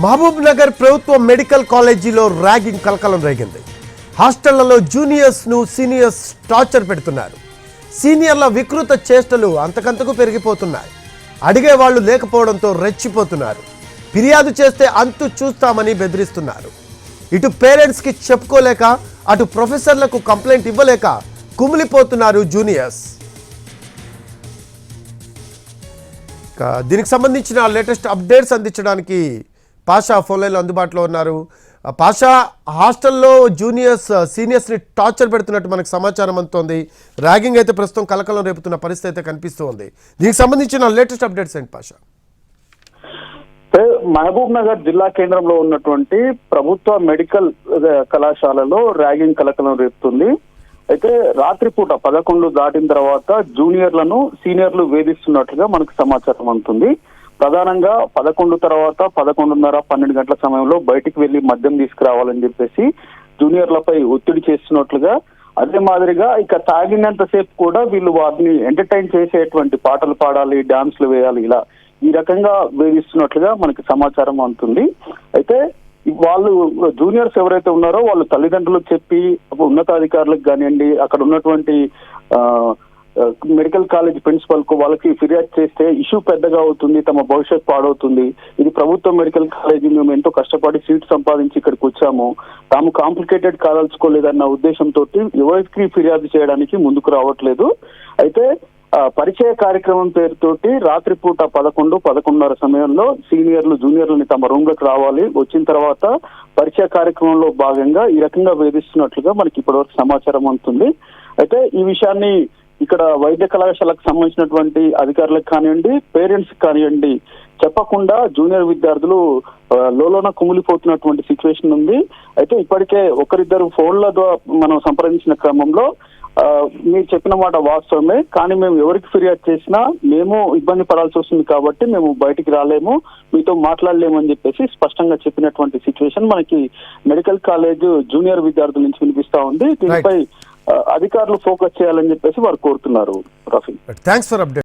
మహబూబ్ నగర్ ప్రభుత్వ మెడికల్ కాలేజీలో ర్యాగింగ్ కలకలం రేగింది. హాస్టళ్ళలో జూనియర్స్ను సీనియర్స్ టార్చర్ పెడుతున్నారు. సీనియర్ల వికృత చేష్టలు అంతకంతకు పెరిగిపోతున్నాయి. అడిగే వాళ్ళు లేకపోవడంతో రెచ్చిపోతున్నారు. ఫిర్యాదు చేస్తే అంతు చూస్తామని బెదిరిస్తున్నారు. ఇటు పేరెంట్స్కి చెప్పుకోలేక అటు ప్రొఫెసర్లకు కంప్లైంట్ ఇవ్వలేక కుమిలిపోతున్నారు జూనియర్స్. దీనికి సంబంధించిన లేటెస్ట్ అప్డేట్స్ అందించడానికి పాషా ఫోన్లైన్లో అందుబాటులో ఉన్నారు. పాషా హాస్టల్లో జూనియర్స్ సీనియర్స్ని టార్చర్ పెడుతున్నట్టు మనకు సమాచారం అందుతోంది. ర్యాగింగ్ అయితే ప్రస్తుతం కలకలం రేపుతున్న పరిస్థితి అయితే కనిపిస్తూ ఉంది దీనికి సంబంధించిన లేటెస్ట్ అప్డేట్స్ ఏంటి పాషా? మహబూబ్ నగర్ జిల్లా కేంద్రంలో ఉన్నటువంటి ప్రభుత్వ మెడికల్ కళాశాలలో ర్యాగింగ్ కలకలం రేపుతుంది. అయితే రాత్రిపూట పదకొండు దాటిన తర్వాత జూనియర్లను సీనియర్లు వేధిస్తున్నట్లుగా మనకు సమాచారం అందుతుంది. ప్రధానంగా పదకొండు తర్వాత పదకొండున్నర పన్నెండు గంటల సమయంలో బయటికి వెళ్ళి మద్యం తీసుకురావాలని చెప్పేసి జూనియర్లపై ఒత్తిడి చేస్తున్నట్లుగా అదే మాదిరిగా ఇక తాగినంత సేపు కూడా వీళ్ళు వారిని ఎంటర్టైన్ చేసేటువంటి పాటలు పాడాలి డాన్స్లు వేయాలి ఇలా ఈ రకంగా వేధిస్తున్నట్లుగా మనకి సమాచారం అందుతుంది. అయితే వాళ్ళు జూనియర్స్ ఎవరైతే ఉన్నారో వాళ్ళు తల్లిదండ్రులకు చెప్పి ఉన్నతాధికారులకు కానివ్వండి అక్కడ ఉన్నటువంటి ఆ, మెడికల్ కాలేజ్ ప్రిన్సిపల్కు వాళ్ళకి ఫిర్యాదు చేస్తే ఇష్యూ పెద్దగా అవుతుంది తమ భవిష్యత్ పాడవుతుంది. ఇది ప్రభుత్వ మెడికల్ కాలేజీ మేము ఎంతో కష్టపడి సీట్ సంపాదించి ఇక్కడికి వచ్చాము. తాము కాంప్లికేటెడ్ కాదలుచుకోలేదన్న ఉద్దేశంతో ఎవరికి ఫిర్యాదు చేయడానికి ముందుకు రావట్లేదు. అయితే పరిచయ కార్యక్రమం పేరుతోటి రాత్రిపూట పదకొండు పదకొండున్నర సమయంలో సీనియర్లు జూనియర్లని తమ రూమ్లకు రావాలి. వచ్చిన తర్వాత పరిచయ కార్యక్రమంలో భాగంగా ఈ రకంగా వేధిస్తున్నట్లుగా మనకి ఇప్పటివరకు సమాచారం అందుతుంది. అయితే ఈ విషయాన్ని ఇక్కడ వైద్య కళాశాలకు సంబంధించినటువంటి అధికారులకు కానివ్వండి పేరెంట్స్ కానివ్వండి చెప్పకుండా జూనియర్ విద్యార్థులు ఆ, లోలోన కుమిలిపోతున్నటువంటి సిచ్యువేషన్ ఉంది. అయితే ఇప్పటికే ఒకరిద్దరు ఫోన్ల ద్వారా మనం సంప్రదించిన క్రమంలో మీరు చెప్పిన మాట వాస్తవమే. కానీ మేము ఎవరికి ఫిర్యాదు చేసినా మేము ఇబ్బంది పడాల్సి వస్తుంది కాబట్టి మేము బయటికి రాలేము. మీతో మాట్లాడలేము అని చెప్పేసి స్పష్టంగా చెప్పినటువంటి సిచ్యువేషన్ మనకి మెడికల్ కాలేజ్ జూనియర్ విద్యార్థుల నుంచి వినిపిస్తా ఉంది. దీనిపై అధికారులు ఫోకస్ చేయాలని చెప్పేసి వారు కోరుతున్నారు రఫీ. Thanks for update